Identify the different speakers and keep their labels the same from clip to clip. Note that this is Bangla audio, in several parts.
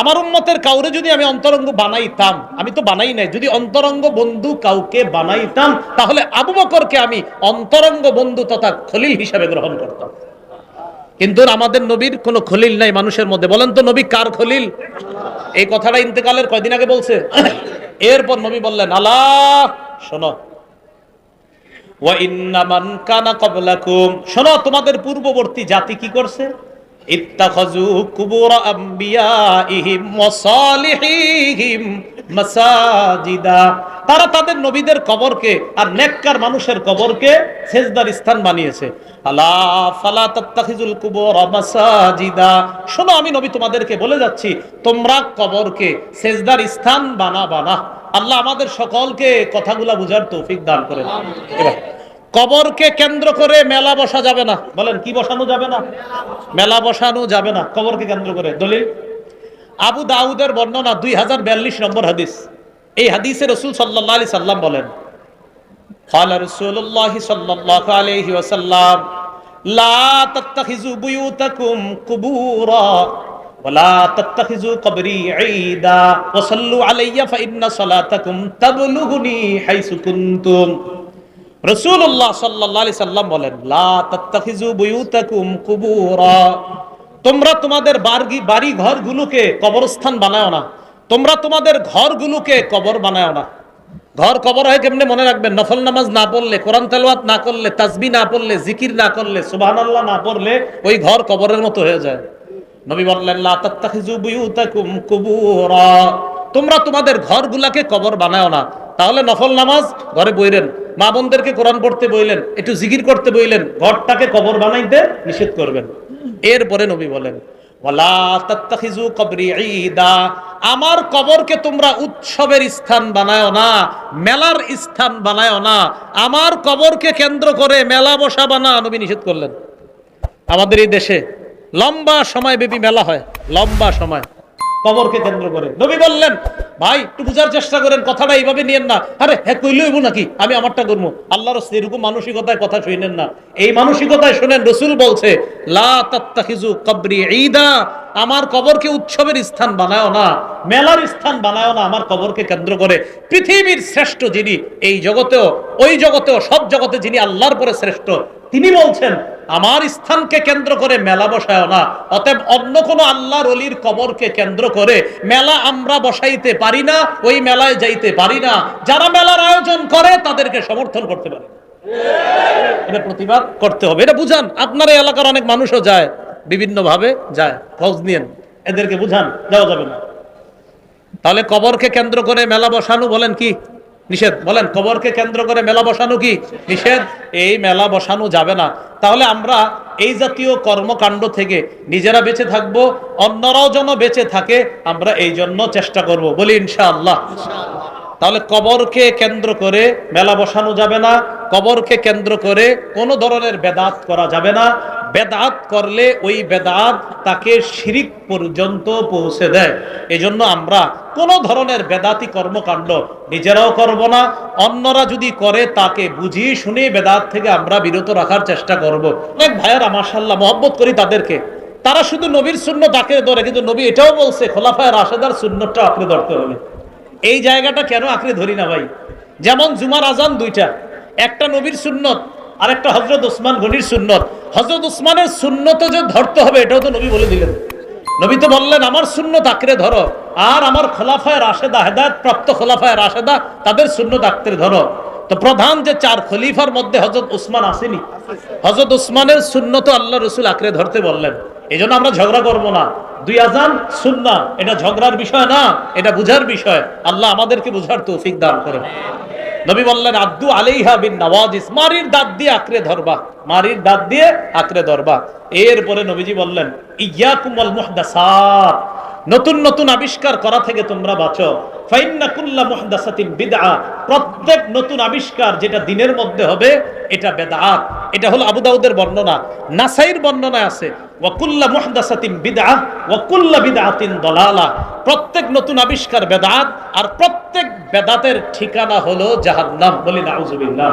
Speaker 1: আমার উন্মতের কাউরে যদি আমি অন্তরঙ্গ বানাইতাম, আমি তো বানাই নাই, যদি অন্তরঙ্গ বন্ধু কাউকে বানাইতাম, তাহলে আবু বকরকে আমি অন্তরঙ্গ বন্ধু তথা খলিল হিসাবে গ্রহণ করতাম। কিন্তু আমাদের নবীর কোনো খলিল নাই মানুষের মধ্যে। বলেন তো, নবী কার খলিল? এই কথাটা ইন্তেকালের কয়দিন আগে বলছে। এরপর নবী বললেন, আল্লাহ, শোনো। শোনো, তোমাদের পূর্ববর্তী জাতি কি করছে? ইত্তাখাযু কুবুর আম্বিয়াইহিম ওয়া সালিহিহিম মাসাজিদা। তারা তাদের নবীদের কবরকে আর নেককার মানুষের কবরকে সেজদার স্থান বানিয়েছে। আলা ফালা তাত্তাখিজুল কুবুর মাসাজিদা। শোনো আমি নবী তোমাদেরকে বলে যাচ্ছি তোমরা কবরকে সেজদার স্থান বানা বানা আল্লাহ আমাদের সকলকে কথাগুলা বুঝার তৌফিক দান করেন। এবার কবরকে কেন্দ্র করে মেলা বসা যাবে না বলেন কি বসানো যাবে না মেলা বসানো যাবে না কবরকে কেন্দ্র করে দলিল আবু দাউদের বর্ণনা দুই হাজার বিয়াল্লিশ নম্বর হাদিস এই হাদিসে রসুল সাল্লাহ আলি সাল্লাম বলেন قال رسول الله صلى الله عليه وسلم لا تتخذوا بيوتكم قبورا ولا تتخذوا قبري عيدا وصلوا علي فإن صلاتكم تبلغني حيث كنتم রসুল্লাহ সাল্লাহ আলি সাল্লাম বলেন তোমরা তোমাদের বাড়ি বাড়ি ঘরগুলোকে কবরস্থান বানায় না। তোমরা তোমাদের ঘরগুলোকে কবর বানায় না। ঘর কবর হয় কেমনে মনে রাখবেন? নফল নামাজ না পড়লে, কোরআন তেলাওয়াত না করলে, তাসবি না পড়লে, জিকির না করলে, সুবহানাল্লাহ না পড়লে ওই ঘর কবরের মতো হয়ে যায়। নবী বললেন, লা তাত্তাখিজু বুয়ুতাকুম কুবুরা। তোমরা তোমাদের ঘরগুলাকে কবর বানায় না। তাহলে নফল নামাজ ঘরে বইলেন। মা বোনদেরকে কোরআন পড়তে বইলেন, একটু জিগির করতে বইলেন, ঘরটাকে কবর বানাইতে নিষেধ করবেন। এরপরে নবী বলেন আমার কবরকে তোমরা উৎসবের স্থান বানায় না, মেলার স্থান বানায় না। আমার কবরকে কেন্দ্র করে মেলা বসা বানা, নবী নিষেধ করলেন। আমাদের এই দেশে লম্বা সময় ব্যাপী মেলা হয়, লম্বা সময়। কবরকে কেন্দ্র করে। নবী বললেন, ভাই, একটু বুঝার চেষ্টা করেন, কথাটা এইভাবে নিয়েন না। আরে হ্যাঁ কইলইব নাকি? আমি আমারটা করব। আল্লাহর এরকম মানসিকতায় কথা শুনেন না। এই মানসিকতায় শুনেন, রসুল বলছে, লা আমার কবরকে উৎসবের স্থান বানায় না, মেলার স্থান বানায় না, আমার কবরকে কেন্দ্র করে। পৃথিবীর শ্রেষ্ঠ যিনি এই জগতেও, ওই জগতেও, সব জগতে যিনি আল্লাহর পরে শ্রেষ্ঠ, তিনি বলছেন আমার স্থানকে কেন্দ্র করে মেলা বসায় না। অতএব অন্য কোনো আল্লাহর অলির কবরকে কেন্দ্র করে মেলা আমরা বসাইতে পারি না, ওই মেলায় যাইতে পারি না। যারা মেলার আয়োজন করে, তাদেরকে সমর্থন করতে পারি প্রতিবাদ করতে হবে। এটা বুঝান। আপনার এলাকার অনেক মানুষও যায় বিভিন্ন ভাবে যায়। খোঁজ নিয়েন। এদেরকে বুঝান, যাওয়া যাবে না। তাহলে কবরকে কেন্দ্র করে মেলা বসানো বলেন কি? নিষেধ। বলেন, কবরকে কেন্দ্র করে মেলা বসানো কি? নিষেধ। এই মেলা বসানো যাবে না। তাহলে আমরা এই জাতীয় কর্মকাণ্ড থেকে নিজেরা বেঁচে থাকব, অন্যরাও যেন বেঁচে থাকে, আমরা এই জন্য চেষ্টা করব। বলি, ইনশাআল্লাহ। তাহলে কবরকে কেন্দ্র করে মেলা বসানো যাবে না কবরকে কেন্দ্র করে কোনো ধরনের বেদাত করা যাবে না। বেদাত করলে ওই বেদাত তাকে শিরিক পর্যন্ত পৌঁছে দেয়। এজন্য আমরা কোনো ধরনের বেদাতি কর্মকাণ্ড নিজেরাও করব না, অন্যরা যদি করে তাকে বুঝিয়ে শুনে বেদাত থেকে আমরা বিরত রাখার চেষ্টা করব। অনেক ভাইয়ারা মাসাল্লাহ মহব্বত করি তাদেরকে। তারা শুধু নবীর শূন্য তাকে ধরে, কিন্তু নবী এটাও বলছে, খোলাফায় রাশেদার শূন্যটা আঁকড়ে ধরতে হবে। এই জায়গাটা কেন আঁকড়ে ধরি না ভাই? যেমন জুমার আজান দুইটা একটা নবীর সুন্নত আর একটা হজরত ওসমান গনির সুন্নত। হজরত ওসমানের সুন্নত যে ধরতে হবে, এটাও তো নবী বলে দিলেন। নবী তো বললেন, আমার সুন্নত আঁকড়ে ধরো, আর আমার খোলাফায় রাশেদা হেদায়ত প্রাপ্ত খোলাফায় রাশেদা, তাদের সুন্নত আঁকড়ে ধরো। তো প্রধান যে চার খলিফার মধ্যে হজরত উসমান আসেনি হজরত উসমানের সুন্নত আল্লাহ রসুল আঁকড়ে ধরতে বললেন। এই আমরা ঝগড়া করব না। দুই আজান সুন্না এটা ঝগড়ার বিষয় না, এটা বুঝার বিষয়। আল্লাহ আমাদেরকে বুঝার তৌফিক দান করেন। নবী বললেন আব্দু আলাইহা বিন নওয়াজিস। মারির দাঁত দিয়ে আঁকড়ে ধরবা। মারির দাঁত দিয়ে আঁকড়ে ধরবা। এরপরে নবীজি বললেন ইয়াকুমল মুহদাসাত। নতুন নতুন আবিষ্কার করা থেকে তোমরা বাঁচো। ফাইন্না কুল্লা মুহদাসাতিন বিদআ। প্রত্যেক নতুন আবিষ্কার যেটা দিনের মধ্যে হবে, এটা বেদাত এটা হলো আবু দাউদের বর্ণনা। নাসাইর বর্ণনা আছে, ওয়াকুল্লা মুহদাসাতিন বিদআ ওয়াকুল্লা বিদআতিন দলালা। প্রত্যেক নতুন আবিষ্কার বেদাত, আর প্রত্যেক বেদাতের ঠিকানা হলো জাহান্নাম। বলি, নাউজুবিল্লাহ।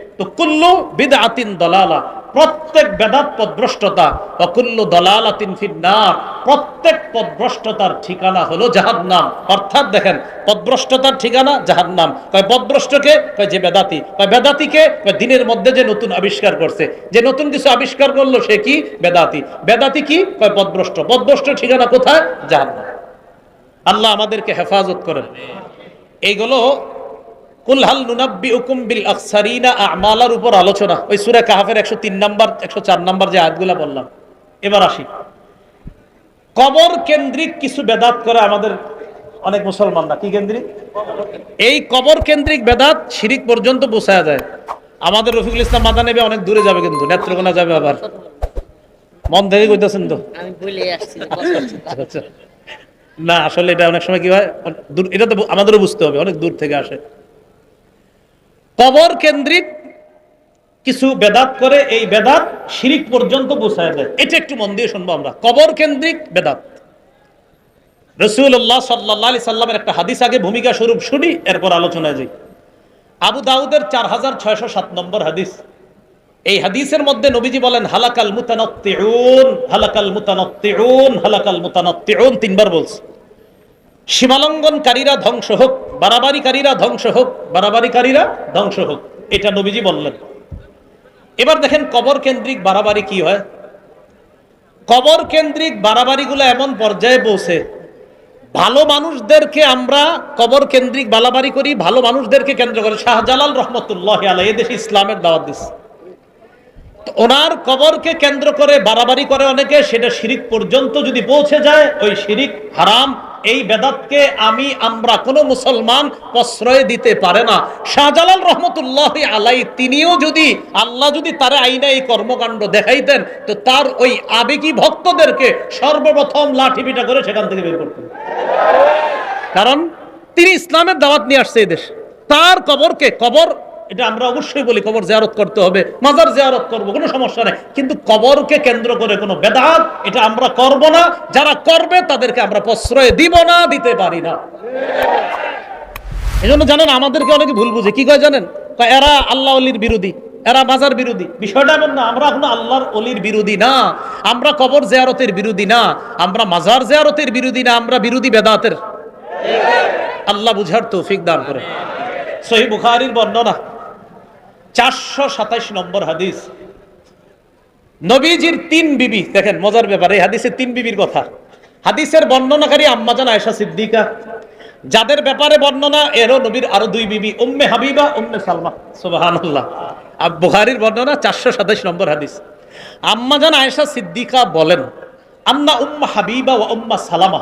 Speaker 1: তো কুল্লু বিদআতিন দলালা, প্রত্যেক বেদাত পদভ্রষ্টতা অকুল্লু দলালাতিন ফিন্নার, প্রত্যেক পদভ্রষ্টতার ঠিকানা হলো জাহান্নাম। অর্থাৎ দেখেন, পদভ্রষ্টতার ঠিকানা জাহান্নাম। কয় পদভ্রষ্টকে? কয় যে বেদাতি। কয় বেদাতিকে? কয় দিনের মধ্যে যে নতুন আবিষ্কার করছে। যে নতুন কিছু আবিষ্কার করল সে কি? বেদাতি। বেদাতি কি? কয় পদভ্রষ্ট। পদভ্রষ্ট ঠিকানা কোথায়? জাহান্নাম। আল্লাহ আমাদেরকে হেফাজত করেন। এইগুলো কুলহাল নুনাব্বি উকুম বিল আকসারিনা আমালার উপর আলোচনা। ওই সূরা কাহাফের 103 নাম্বার 104 নাম্বার যে আয়াতগুলো বললাম। এবার আসি। কবর কেন্দ্রিক কিছু বেদাত করে আমাদের অনেক মুসলমানরা। কি কেন্দ্রিক? এই কবর কেন্দ্রিক বেদাত শিরিক পর্যন্ত বোঝা যায়। আমাদের রফিকুল ইসলাম মাদা নেবে অনেক দূরে যাবে কিন্তু নেত্রকোনা যাবে আবার। মন থেকে কইতেছেন তো?
Speaker 2: আসছি
Speaker 1: আচ্ছা। না আসলে এটা অনেক সময় কি হয়? এটা তো আমাদেরও বুঝতে হবে অনেক দূর থেকে আসে। কবর কেন্দ্রিক কিছু বেদাত করে, এই বেদাত শিরিক পর্যন্ত বোঝায় দেয়। এটা একটু মন দিয়ে শুনব আমরা। কবর কেন্দ্রিক বেদাত। রসুল্লাহ সাল্লাহ আলি সাল্লামের একটা হাদিস আগে ভূমিকা স্বরূপ শুনি, এরপর আলোচনায় যাই। আবু দাউদের চার হাজার ছয়শো সাত নম্বর হাদিস। এই হাদিসের মধ্যে নবীজি বলেন, হালাকাল মুতানাত্তিউন হালাকাল মুতানাত্তিউন হালাকাল মুতানাত্তিউন তিনবার বলছে। সীমালঙ্ঘনকারীরা ধ্বংস হোক বাড়াবাড়িকারীরা ধ্বংস হোক, বাড়াবাড়িকারীরা ধ্বংস হোক, এটা নবীজি বললেন। এবার দেখেন কবর কেন্দ্রিক বাড়াবাড়ি কি হয়? কবর কেন্দ্রিক বাড়াবাড়িগুলো এমন পর্যায়ে পৌঁছে ভালো মানুষদেরকে আমরা কবর কেন্দ্রিক বাড়াবাড়ি করি, ভালো মানুষদেরকে কেন্দ্র করে। শাহজালাল রহমতুল্লাহ আলাই এদেশে ইসলামের দাওয়াত দিচ্ছে ওনার কবরকে কেন্দ্র করে বাড়াবাড়ি করে অনেকে, সেটা শিরিক পর্যন্ত যদি পৌঁছে যায়, ওই শিরিক হারাম। এই বেদাতকে আমি, আমরা কোন মুসলমান প্রশ্রয় দিতে পারে না। শাহজালাল রহমতুল্লাহ আলাই, তিনিও যদি আল্লাহ যদি তার আইনা এই কর্মকাণ্ড দেখাইতেন, তো তার ওই আবেগী ভক্তদেরকে সর্বপ্রথম লাঠি পিটা করে সেখান থেকে বের করতেন। কারণ তিনি ইসলামের দাওয়াত নিয়ে আসছে এই দেশ। তার কবরকে, কবর এটা আমরা অবশ্যই বলি, কবর জিয়ারত করতে হবে, মাজার জিয়ারত করব, কোনো সমস্যা নেই। কিন্তু কবরকে কেন্দ্র করে কোনো বেদাত, এটা আমরা করব না। যারা করবে, তাদেরকে আমরা প্রশ্রয় দিব না, দিতে পারি না। এই জন্য জানেন, আমাদেরকে অনেকে ভুল বুঝে। কি কয় জানেন? এরা আল্লাহ অলির বিরোধী, এরা মাজার বিরোধী। বিষয়টা এমন না, আমরা এখন আল্লাহর অলির বিরোধী না। আমরা কবর জেয়ারতের বিরোধী না, আমরা মাজার জেয়ারতের বিরোধী না, আমরা বিরোধী বেদাতের। আল্লাহ বুঝার তৌফিক দান করে। সহি বুখারির বর্ণনা। চারশো সাতাইশ নম্বর হাদিস। নবীজির তিন বিবি, দেখেন মজার ব্যাপার, এই হাদিসের তিন বিবির কথা। হাদিসের বর্ণনাকারী আম্মাজান আয়েশা সিদ্দিকা, যাদের ব্যাপারে বর্ণনা, এরও নবীর আরও দুই বিবি, উম্মে হাবিবা, উম্মে সালমা। সুবহানাল্লাহ। আর বুখারীর বর্ণনা চারশো সাতাইশ নম্বর হাদিস। আম্মাজান আয়েশা সিদ্দিকা বলেন, আন্না উম্মা হাবিবা ও উম্মা সালামা।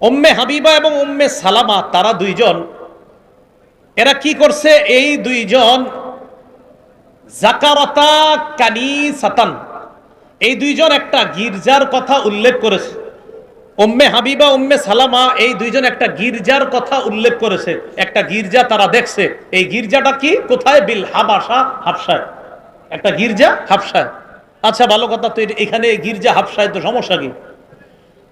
Speaker 1: উম্মে হাবিবা এবং উম্মে সালামা, তারা দুইজন। এরা কি করছে? এই দুইজন জাকারতা কানি সাতান এই দুইজন একটা গির্জার কথা উল্লেখ করেছে। উম্মে হাবিবা, উম্মে সালামা, এই দুইজন একটা গির্জার কথা উল্লেখ করেছে। একটা গির্জা তারা দেখছে। এই গির্জাটা কি? কোথায়? বিল হাবাসা হাফসায়। একটা গির্জা হাফসায়। আচ্ছা ভালো কথা তো এখানে গির্জা হাফসায় তো সমস্যা কি?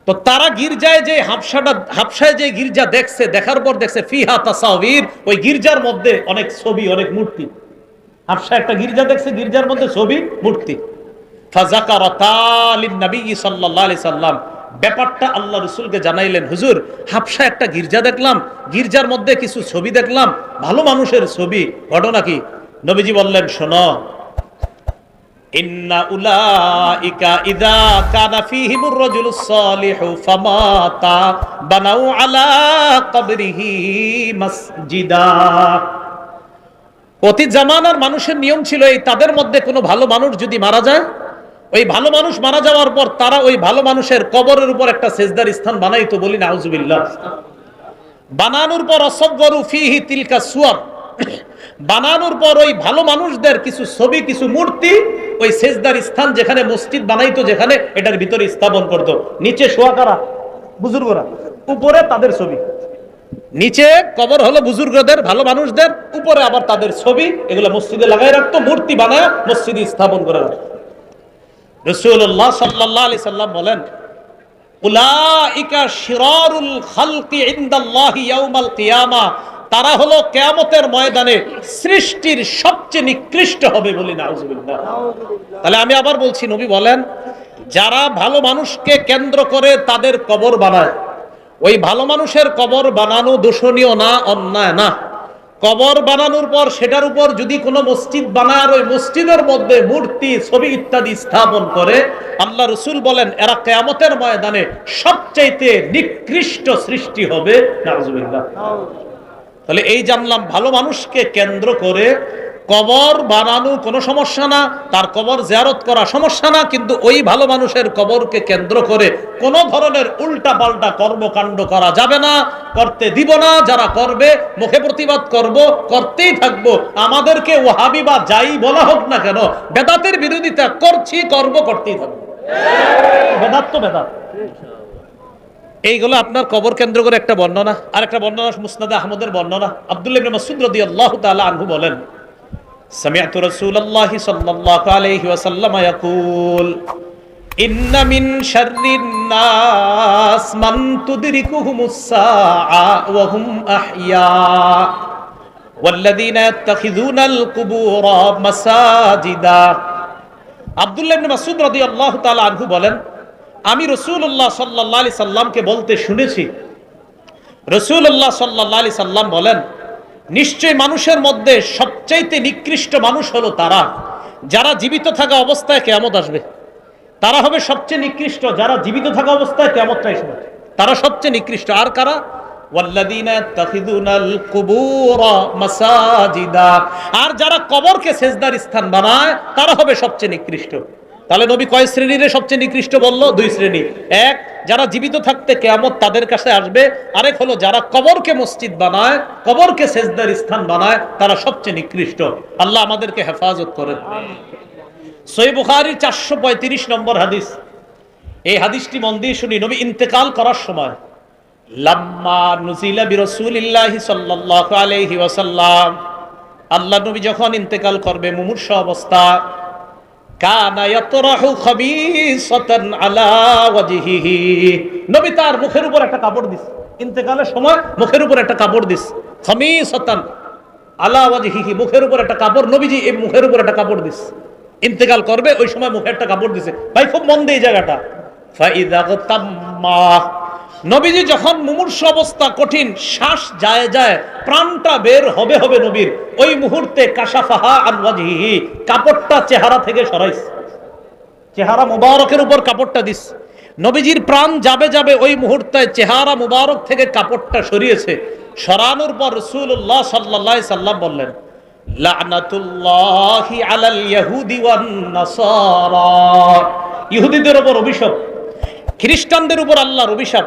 Speaker 1: তো তারা গির্জায় যে হাফসাটা হাফসায় যে গির্জা দেখছে, দেখার পর দেখছে, ফিহা তাসাবির ওই গির্জার মধ্যে অনেক ছবি, অনেক মূর্তি। হাফসা একটা গির্জা দেখছে, গির্জার মধ্যে ছবি, মূর্তি। ব্যাপারটা আল্লাহ রসুলকে জানাইলেন, হুজুর, হাফসা একটা গির্জা দেখলাম, গির্জার মধ্যে কিছু ছবি দেখলাম, ভালো মানুষের ছবি, ঘটনা কি? নবীজি বললেন, শোনো বানাউ আলা মাসজিদা। অতীত জামানার মানুষের নিয়ম ছিল এই, তাদের মধ্যে কোনো ভালো মানুষ যদি মারা যায়, ওই ভালো মানুষ মারা যাওয়ার পর তারা ওই ভালো মানুষের কবরের উপর একটা সেজদার স্থান বানাইতো বলি নাউজুবিল্লাহ। বানানোর পর অসগরু ফিহি তিলকা সুয়ার বানানোর পর ওই ভালো মানুষদের কিছু ছবি, কিছু মূর্তি ওই সেজদার স্থান যেখানে মসজিদ বানাইতো, যেখানে এটার ভিতরে স্থাপন করতো। নিচে শোয়া কারা? বুজুর্গরা। উপরে তাদের ছবি। নিচে কবর হলো বুজুর্গদের, ভালো মানুষদের, উপরে আবার তাদের ছবি, এগুলো মসজিদে লাগাই রাখতো, মূর্তি বানায় মসজিদে স্থাপন করে রাখতো রসুল্লাহ সাল্লাহ আলি সাল্লাম বলেন তারা হলো কেয়ামতের ময়দানে সৃষ্টির সবচেয়ে নিকৃষ্ট হবে বলি নাউজুবিল্লাহ। তাহলে আমি আবার বলছি, নবী বলেন, যারা ভালো মানুষকে কেন্দ্র করে তাদের কবর বানায় ওই ভালো মানুষের কবর বানানো দূষণীয় না, অন্যায় না। কবর বানানোর পর সেটার উপর যদি কোনো মসজিদ বানায় ওই মসজিদের মধ্যে মূর্তি, ছবি ইত্যাদি স্থাপন করে, আল্লাহ রসুল বলেন, এরা কেয়ামতের ময়দানে সবচাইতে নিকৃষ্ট সৃষ্টি হবে। তাহলে এই জানলাম, ভালো মানুষকে কেন্দ্র করে কবর বানানো কোনো সমস্যা না, তার কবর জিয়ারত করা সমস্যা না, কিন্তু ওই ভালো মানুষের কবরকে কেন্দ্র করে কোনো ধরনের উল্টা পাল্টা কর্মকাণ্ড করা যাবে না, করতে দিব না, যারা করবে, মুখে প্রতিবাদ করব, করতেই থাকব, আমাদেরকে ওহাবি বা যাই বলা হোক না কেন, বেদাতের বিরোধিতা করছি, করব, করতেই থাকব। বেদাত তো বেদাত। এইগুলো আপনার কবর কেন্দ্র করে একটা বর্ণনা আর একটা বর্ণনা মুসনাদে আহমদের বর্ণনা, আব্দুল্লাহ ইবনে মাসউদ রাদিয়াল্লাহু তাআলা আনহু বলেন سمعت رسول الله صلى الله عليه وسلم يقول إن من شر الناس من تدركهم الساعة وهم أحياء والذين يتخذون القبور مساجدا আব্দুল্লাহ ইবনে মাসউদ রাদিয়াল্লাহু তাআলা আনহু বলেন আমি রসুল্লাহ সাল্লাহ আলি সাল্লামকে বলতে শুনেছি রসুল্লাহ সাল্লাহ আলি সাল্লাম বলেন নিশ্চয় মানুষের মধ্যে সবচাইতে নিকৃষ্ট মানুষ হলো তারা। যারা জীবিত থাকা অবস্থায় কেমত আসবে। তারা হবে সবচেয়ে নিকৃষ্ট। যারা জীবিত থাকা অবস্থায় কেমতটা এসবে তারা সবচেয়ে নিকৃষ্ট। আর কারা? আর যারা কবরকে সেজদার স্থান বানায়, তারা হবে সবচেয়ে নিকৃষ্ট। তাহলে নবী কয় শ্রেণির সবচেয়ে নিকৃষ্ট বলল? দুই শ্রেণি। এক, যারা জীবিত থাকতে কেয়ামত তাদের কাছে আসবে। আরেক হলো, যারা কবরকে মসজিদ বানায়, কবরকে সেজদার স্থান বানায়, তারা সবচেয়ে নিকৃষ্ট। আল্লাহ আমাদেরকে হেফাজত করেন। সই বুখারির চারশো পঁয়ত্রিশ নম্বর হাদিস। এই হাদিসটি মন দিয়ে শুনি, নবী ইন্তেকাল করার সময়, লাম্মা আল্লাহ নবী যখন ইন্তেকাল করবে, মুমূর্ষ অবস্থা কানা ইয়াতরাহু খাবিসাতান আলা ওয়াজহিহি মুখের উপর একটা কাপড় দিস ইন্তেকালের সময় মুখের উপর একটা কাপড় দিস আলা ওয়াজহিহি, মুখের উপর একটা কাপড়, নবীজি এই মুখের উপর একটা কাপড় দিস ইন্তেকাল করবে, ওই সময় মুখে একটা কাপড় দিছে। ভাই, খুব মন দিয়ে জায়গাটা। নবীজি যখন মুমূর্ষ অবস্থা কঠিন, শ্বাস যায় যায়, প্রাণটা বের হবে হবে নবীর। ওই মুহূর্তে কাশাফাহা আনওয়াজহিহি কাপড়টা চেহারা থেকে সরাইস চেহারা মুবারকের উপর কাপড়টা দিস। নবীজির প্রাণ যাবে যাবে ওই মুহূর্তে চেহারা মুবারক থেকে কাপড়টা সরিয়েছে। সরানোর পর রসুল্লাহ সাল্লাহ সাল্লাম বললেন, লানাতুল্লাহি আলাল ইয়াহুদি ওয়ান নাসারা। ইহুদিদের উপর অভিশাপ, খ্রিস্টানদের উপর আল্লাহর অভিশাপ।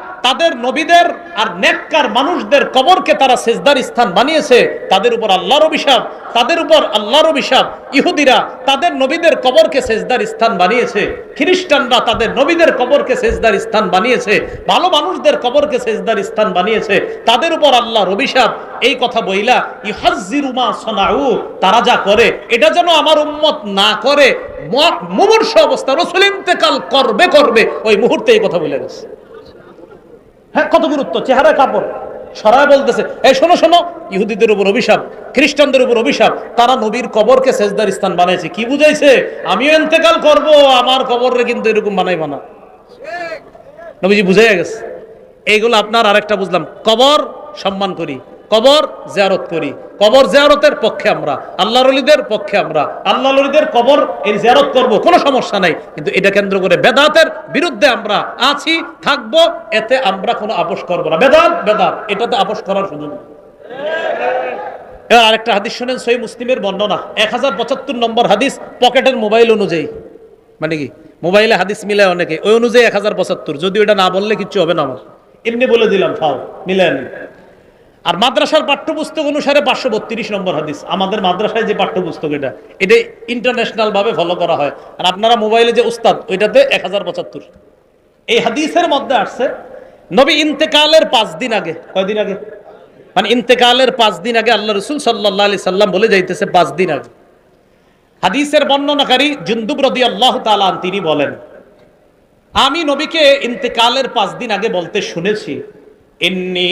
Speaker 1: তাদের নবীদের আর নেককার মানুষদের কবরকে তারা সেজদার স্থান বানিয়েছে। তাদের উপর আল্লাহর অভিশাপ, তাদের উপর আল্লাহর অভিশাপ। ইহুদিরা তাদের নবীদের কবরকে সেজদার স্থান বানিয়েছে। খ্রিস্টানরা তাদের নবীদের কবরকে সেজদার স্থান বানিয়েছে। ভালো মানুষদের কবরকে সেজদার স্থান বানিয়েছে। তাদের উপর আল্লাহর অভিশাপ। এই কথা বইলা ইহাজিরুমা সনাউ, তারা যা করে, এটা যেন আমার উম্মত না করে মুমূর্ষ অবস্থা রসুল ইন্তেকাল করবে করবে। ওই মুহূর্তে এই কথা বলে গেছে। হ্যাঁ কত গুরুত্ব? চেহারা কাপড়। সরাই বলতেছে, এই শোনো শোনো, ইহুদিদের উপর অভিশাপ, খ্রিস্টানদের উপর অভিশাপ, তারা নবীর কবরকে সেজদার স্থান বানাইছে। কি বুঝাইছে? আমিও ইন্তেকাল করব, আমার কবরে কিন্তু এরকম বানাইব না। নবীজি বুঝাইয়া গেছে। এইগুলো আপনার আরেকটা বুঝলাম। কবর সম্মান করি। কবর জিয়ারত করি। কবর জিয়ারতের পক্ষে আমরা আল্লাহ রলিদের পক্ষে আমরা। আল্লাহ রলিদের কবর এই জিয়ারত করব, কোনো সমস্যা নাই। কিন্তু এটা কেন্দ্র করে বেদাতের বিরুদ্ধে আমরা আছি, থাকব, এতে আমরা কোনো আপোষ করব না। বেদাত বেদাত, এটাতে আপোষ করার সুযোগ। এবার আরেকটা হাদিস শুনেন সই মুসলিমের বর্ণনা। এক হাজার পঁচাত্তর নম্বর হাদিস পকেটের মোবাইল অনুযায়ী। মানে কি? মোবাইলে হাদিস মিলায় অনেকে। ওই অনুযায়ী এক হাজার পঁচাত্তর। যদি ওটা না বললে কিচ্ছু হবে না আমার। এমনি বলে দিলাম, ফাও মিলায় আর মাদ্রাসার পাঠ্যপুস্তক অনুসারে পাঁচশো বত্রিশ নম্বর হাদিস। আমাদের মাদ্রাসায় যে পাঠ্যপুস্তক এটা এটা ইন্টারন্যাশনাল ভাবে ফলো করা হয়। আর আপনারা মোবাইলে যে উস্তাদ, ওইটাতে এক হাজার পঁচাত্তর। এই হাদিসের মধ্যে আসছে, নবী ইন্তেকালের পাঁচ দিন আগে কয়দিন আগে? মানে ইন্তেকালের পাঁচ দিন আগে আল্লাহ রসুল সাল্লাহ আলি সাল্লাম বলে যাইতেছে পাঁচ দিন আগে। হাদিসের বর্ণনাকারী জুন্দুব রদি আল্লাহ তালান তিনি বলেন, আমি নবীকে ইন্তেকালের পাঁচ দিন আগে বলতে শুনেছি ইন্নি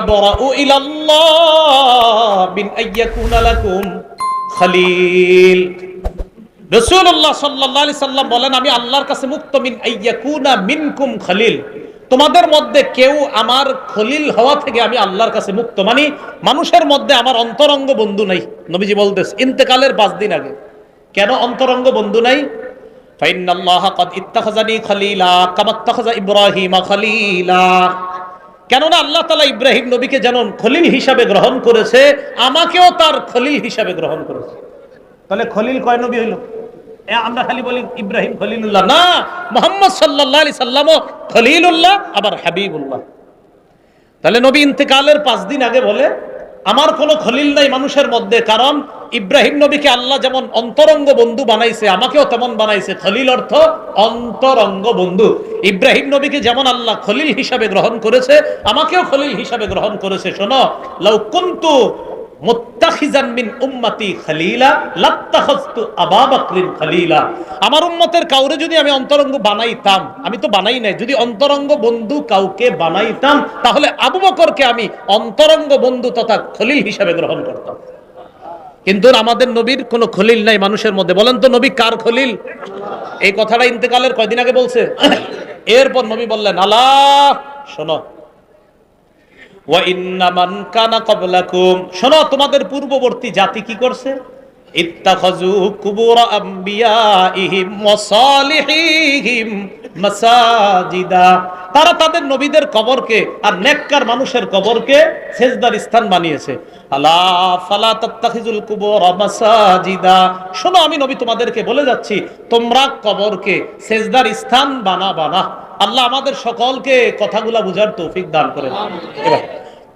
Speaker 1: আবরাউ ইলাল্লাহ বিন আইয়াকুনা লাকুম খলিল রাসূলুল্লাহ সাল্লাল্লাহু আলাইহি সাল্লাম বলেন, আমি আল্লাহর কাছে মুক্ত মিন আইয়াকুনা মিনকুম খলিল। তোমাদের মধ্যে কেউ আমার খলিল হওয়া থেকে আমি আল্লাহর কাছে মুক্ত। মানে মানুষের মধ্যে আমার অন্তরঙ্গ বন্ধু নাই। নবীজি বলতেছ, ইন্তেকালের পাঁচ দিন আগে। কেন অন্তরঙ্গ বন্ধু নাই? ফাইনাল্লাহ কদ ইত্তাখাযানি খলিলা কামা ইত্তাখাযা ইব্রাহিমা খলিলা। কেননা আল্লাহ তালা ইব্রাহিম নবীকে যেমন খলিল হিসাবে গ্রহণ করেছে আমাকেও তার খলিল হিসাবে গ্রহণ করেছে। তাহলে খলিল কয় নবী হইল? এ আমরা খালি বলি ইব্রাহিম খলিলুল্লাহ। না মোহাম্মদ সাল্লাল্লাহু আলাইহি সাল্লামও খলিলুল্লাহ আবার হাবিবুল্লাহ। তাহলে নবী ইন্তেকালের পাঁচ দিন আগে বলে আমার কোনো খলিল নাই মানুষের মধ্যে কারণ ইব্রাহিম নবীকে আল্লাহ যেমন অন্তরঙ্গ বন্ধু বানাইছে, আমাকেও তেমন বানাইছে। খলিল অর্থ অন্তরঙ্গ বন্ধু। ইব্রাহিম নবীকে যেমন আল্লাহ খলিল হিসাবে গ্রহণ করেছে, আমাকেও খলিল হিসাবে গ্রহণ করেছে। শোনো, লাউ কুনতু মুত্তাখিজান উম্মতি খলিলা, লাত্তাখাযতু আবা বকরিন খলিলা। আমার উম্মতের কাউরে যদি আমি অন্তরঙ্গ বানাইতাম, আমি তো বানাই নাই, যদি অন্তরঙ্গ বন্ধু কাউকে বানাইতাম, তাহলে আবু বকরকে আমি অন্তরঙ্গ বন্ধু তথা খলিল হিসাবে গ্রহণ করতাম। কিন্তু আমাদের নবীর কোনো খলিল নাই মানুষের মধ্যে। বলেন তো, নবী কার খলিল? এই কথাটা ইন্তেকালের কয়দিন আগে বলছে। এরপর নবী বললেন, আল্লাহ, শোনো। শোনো, তোমাদের পূর্ববর্তী জাতি কি করছে? ইত্তাখাযু কুবুর আম্বিয়াইহিম ওয়া সালিহিহিম মাসাজিদা। তারা তাদের নবীদের কবরকে আর নেককার মানুষের কবরকে সেজদার স্থান বানিয়েছে। আলা ফালা তাত্তাখিজুল কুবুর মাসাজিদা। শোনো আমি নবী তোমাদেরকে বলে যাচ্ছি তোমরা কবরকে সেজদার স্থান বানা বানা আল্লাহ আমাদের সকলকে কথাগুলা বুঝার তৌফিক দান করেন। এবার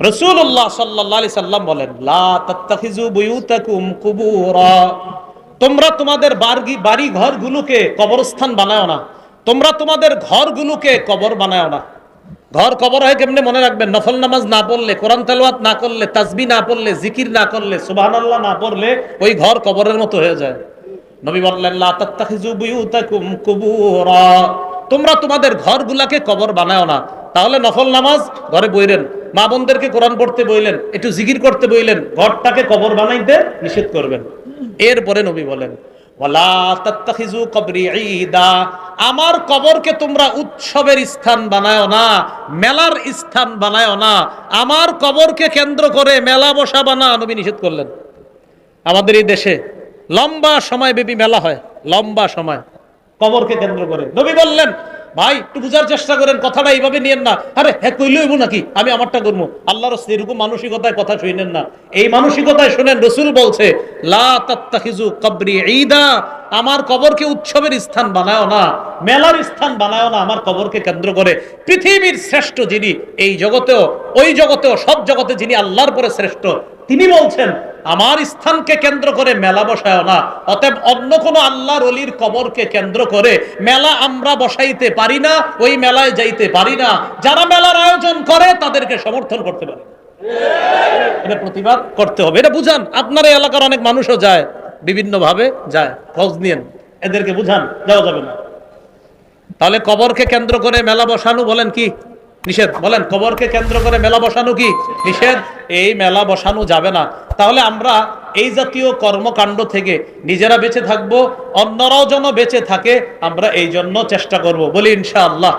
Speaker 1: রসুল্লাহ সাল্লাহ সাল্লাম বলেন তোমরা তোমাদের বাড়ি ঘরগুলোকে কবরস্থান বানাও না। তোমরা তোমাদের ঘরগুলোকে কবর বানাও না। ঘর, কবর হয় কেমনে মনে রাখবেন? নফল নামাজ না পড়লে, কোরআন তেলাওয়াত না করলে, তাসবি না পড়লে, জিকির না করলে, সুবহানাল্লাহ না পড়লে ওই ঘর কবরের মতো হয়ে যায়। নবী বললেন তোমরা তোমাদের ঘরগুলাকে কবর বানাও না। তাহলে নফল নামাজ ঘরে বইলেন। মা বোনদেরকে কোরআন পড়তে বইলেন, একটু জিকির করতে বইলেন, ঘরটাকে কবর বানাইতে নিষেধ করবেন। এরপরে নবী বলেন আমার কবরকে তোমরা উৎসবের স্থান বানায় না, মেলার স্থান বানায় না। আমার কবরকে কেন্দ্র করে মেলা বসা বানা নবী নিষেধ করলেন। আমাদের এই দেশে লম্বা সময় ব্যাপী মেলা হয়, লম্বা সময়। কবরকে কেন্দ্র করে। নবী বললেন ভাই, একটু বুঝার চেষ্টা করেন, কথাটা এইভাবে নিয়েন না। আরে হ্যাঁ কইলে হইব নাকি? আমি আমারটা করব। আল্লাহর এরকম মানসিকতায় কথা শুনেন না। এই মানসিকতায় শোনেন, রসুল বলছে, লা তাত্তাখিজু কবরি ঈদা আমার কবরকে উৎসবের স্থান বানায় না, মেলার স্থান বানায় না, আমার কবরকে কেন্দ্র করে পৃথিবীর শ্রেষ্ঠ যিনি এই জগতেও, ওই জগতেও, সব জগতে যিনি আল্লাহর পরে শ্রেষ্ঠ, তিনি বলছেন, আমার স্থানকে কেন্দ্র করে মেলা বসায় না, অতএব অন্য কোনো আল্লাহর অলির কবরকে কেন্দ্র করে মেলা আমরা বসাইতে পারি না, ওই মেলায় যাইতে পারি না। যারা মেলার আয়োজন করে, তাদেরকে সমর্থন করতে পারে। এটা প্রতিবাদ করতে হবে। এটা বুঝান, আপনার এলাকার অনেক মানুষও যায়। বিভিন্ন ভাবে যায় খোঁজ নিয়েন। এদেরকে বুঝান যাওয়া যাবে না। তাহলে কবরকে কেন্দ্র করে মেলা বসানো বলেন কি? নিষেধ। বলেন কবরকে কেন্দ্র করে মেলা বসানো কি? নিষেধ। এই মেলা বসানো যাবে না। তাহলে আমরা এই জাতীয় কর্মকাণ্ড থেকে নিজেরা বেঁচে থাকব অন্যরাও যেন বেঁচে থাকে আমরা এই জন্য চেষ্টা করব। বলি ইনশাআল্লাহ।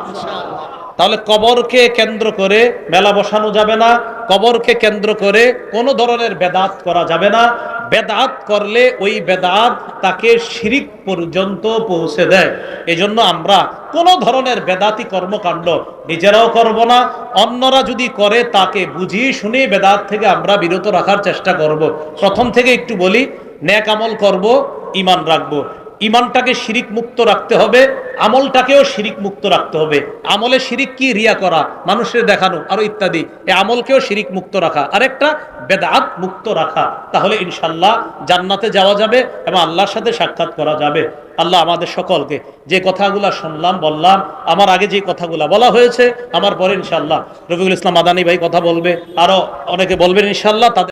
Speaker 1: তাহলে কবরকে কেন্দ্র করে মেলা বসানো যাবে না, কবরকে কেন্দ্র করে কোনো ধরনের বেদাত করা যাবে না। বেদাত করলে ওই বেদাত তাকে শিরিক পর্যন্ত পৌঁছে দেয়। এজন্য আমরা কোনো ধরনের বেদাতি কর্মকাণ্ড নিজেরাও করব না, অন্যরা যদি করে তাকে বুঝিয়ে শুনে বেদাত থেকে আমরা বিরত রাখার চেষ্টা করব। প্রথম থেকে একটু বলি, ন্যাক আমল করব ইমান রাখব। ইমানটাকে শিরিক মুক্ত রাখতে হবে, আমলটাকেও শিরিক মুক্ত রাখতে হবে। আমলে শিরিক কি? রিয়া করা, মানুষের দেখানো, আরও ইত্যাদি। এই আমলকেও শিরিক মুক্ত রাখা। আরেকটা, বেদাত মুক্ত রাখা। তাহলে ইনশাল্লাহ জান্নাতে যাওয়া যাবে এবং আল্লাহর সাথে সাক্ষাৎ করা যাবে। আল্লাহ আমাদের সকলকে যে কথাগুলা শুনলাম, বললাম, আমার আগে যে কথাগুলা বলা হয়েছে, আমার পরে ইনশাল্লাহ রবিউল ইসলাম আদানি ভাই কথা বলবে, আরও অনেকে বলবেন ইনশাল্লাহ তাদের